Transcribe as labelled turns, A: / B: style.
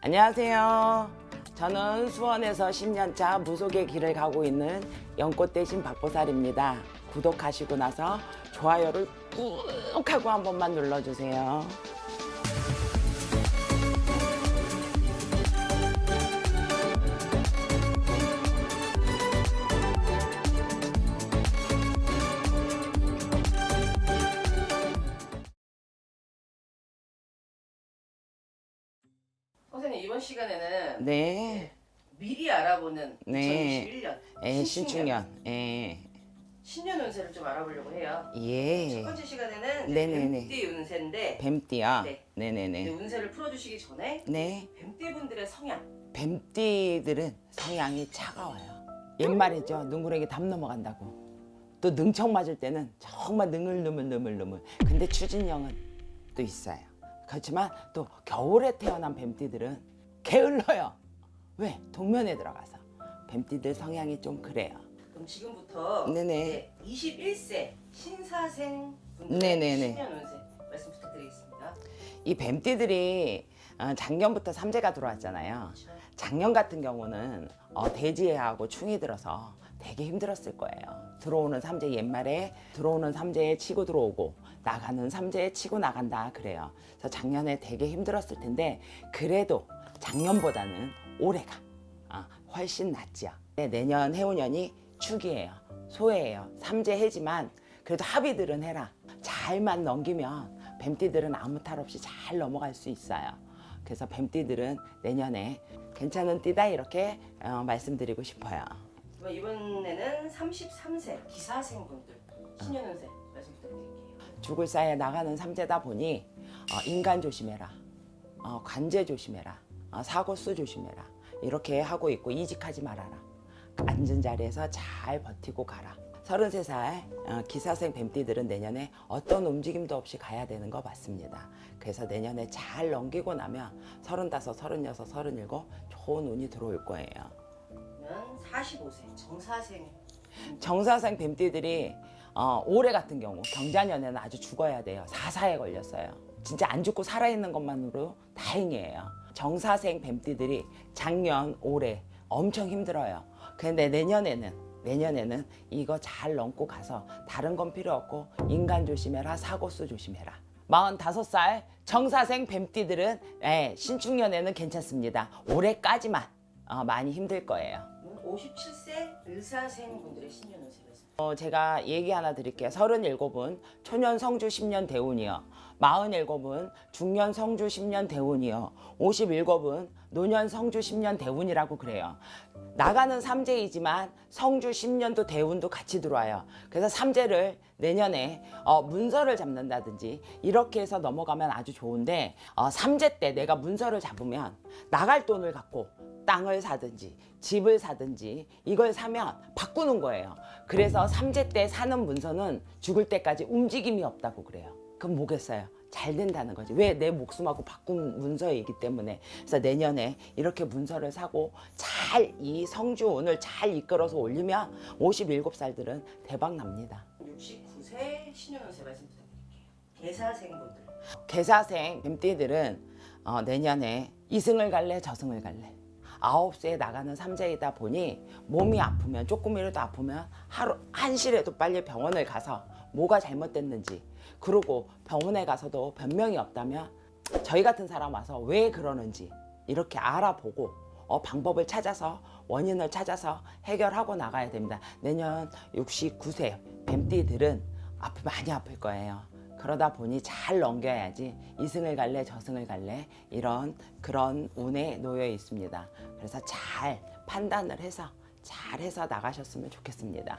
A: 안녕하세요. 저는 수원에서 10년차 무속의 길을 가고 있는 연꽃 대신 박보살입니다. 구독하시고 나서 좋아요를 꾹 하고 한 번만 눌러주세요.
B: 선생님 이번 시간에는
A: 네.
B: 미리 알아보는
A: 네.
B: 2021년
A: 예, 신축년. 예.
B: 신년 운세를 좀 알아보려고 해요. 첫
A: 예.
B: 번째 시간에는
A: 네네네.
B: 뱀띠 운세인데
A: 뱀띠야.
B: 네.
A: 네네네.
B: 근데 운세를 풀어주시기 전에
A: 네.
B: 뱀띠 분들의 성향
A: 뱀띠들은 성향이 차가워요. 옛말이죠. 능구렁이 담 넘어간다고. 또 능청 맞을 때는 정말 능을 능을 능을 능을. 근데 추진력은 또 있어요. 그렇지만 또 겨울에 태어난 뱀띠들은 게을러요. 왜? 동면에 들어가서. 뱀띠들 성향이 좀 그래요.
B: 그럼 지금부터
A: 네네.
B: 이제 21세 신사생 분들의
A: 네네네.
B: 신년 운세 말씀 부탁드리겠습니다.
A: 이 뱀띠들이 어, 작년부터 삼재가 들어왔잖아요. 작년 같은 경우는 어, 대지해하고 충이 들어서 되게 힘들었을 거예요. 들어오는 삼재 옛말에 들어오는 삼재에 치고 들어오고 나가는 삼재에 치고 나간다 그래요. 그래서 작년에 되게 힘들었을 텐데 그래도 작년보다는 올해가 아, 훨씬 낫지요. 네, 내년 해운년이 축이에요. 소해예요. 삼재 해지만 그래도 합의들은 해라. 잘만 넘기면 뱀띠들은 아무 탈 없이 잘 넘어갈 수 있어요. 그래서 뱀띠들은 내년에 괜찮은 띠다 이렇게 어, 말씀드리고 싶어요.
B: 이번에는 33세 기사생 분들 신년 운세 말씀 부탁드릴게요.
A: 죽을 사이에 나가는 삼재다 보니 어, 인간 조심해라. 어, 관제 조심해라. 어, 사고수 조심해라. 이렇게 하고 있고 이직하지 말아라. 앉은 자리에서 잘 버티고 가라. 33살 어, 기사생 뱀띠들은 내년에 어떤 움직임도 없이 가야 되는 거 맞습니다. 그래서 내년에 잘 넘기고 나면 35, 36, 37 좋은 운이 들어올 거예요.
B: 그러면 45세 정사생
A: 정사생 뱀띠들이 어, 올해 같은 경우 경자년에는 아주 죽어야 돼요. 사사에 걸렸어요. 진짜 안 죽고 살아있는 것만으로 다행이에요. 정사생 뱀띠들이 작년, 올해 엄청 힘들어요. 근데 내년에는 내년에는 이거 잘 넘고 가서 다른 건 필요 없고 인간 조심해라 사고수 조심해라. 45살 정사생 뱀띠들은 예, 신축년에는 괜찮습니다. 올해까지만 어, 많이 힘들 거예요.
B: 57세 의사생 분들의 신년 운세 말씀
A: 어, 제가 얘기 하나 드릴게요. 37은 초년 성주 10년 대운이요. 47은 중년 성주 10년 대운이요. 57은 노년 성주 10년 대운이라고 그래요. 나가는 삼재이지만 성주 10년도 대운도 같이 들어와요. 그래서 삼재를 내년에 어, 문서를 잡는다든지 이렇게 해서 넘어가면 아주 좋은데 어, 삼재 때 내가 문서를 잡으면 나갈 돈을 갖고 땅을 사든지 집을 사든지 이걸 사면 바꾸는 거예요. 그래서 삼재 때 사는 문서는 죽을 때까지 움직임이 없다고 그래요. 그럼 뭐겠어요? 잘 된다는 거지. 왜 내 목숨하고 바꾼 문서이기 때문에. 그래서 내년에 이렇게 문서를 사고 잘 이 성주운을 잘 이끌어서 올리면 57살들은 대박 납니다.
B: 69세 신년 운세 말씀 부탁드릴게요. 개사생 분들
A: 개사생 뱀띠들은 어, 내년에 이승을 갈래 저승을 갈래 아홉 세에 나가는 삼재이다 보니 몸이 아프면 조금이라도 아프면 하루 한시라도 빨리 병원을 가서 뭐가 잘못됐는지 그리고 병원에 가서도 변명이 없다면 저희 같은 사람 와서 왜 그러는지 이렇게 알아보고 어, 방법을 찾아서 원인을 찾아서 해결하고 나가야 됩니다. 내년 69세 뱀띠들은 아프 많이 아플 거예요. 그러다 보니 잘 넘겨야지 이승을 갈래 저승을 갈래 이런 그런 운에 놓여 있습니다. 그래서 잘 판단을 해서 잘 해서 나가셨으면 좋겠습니다.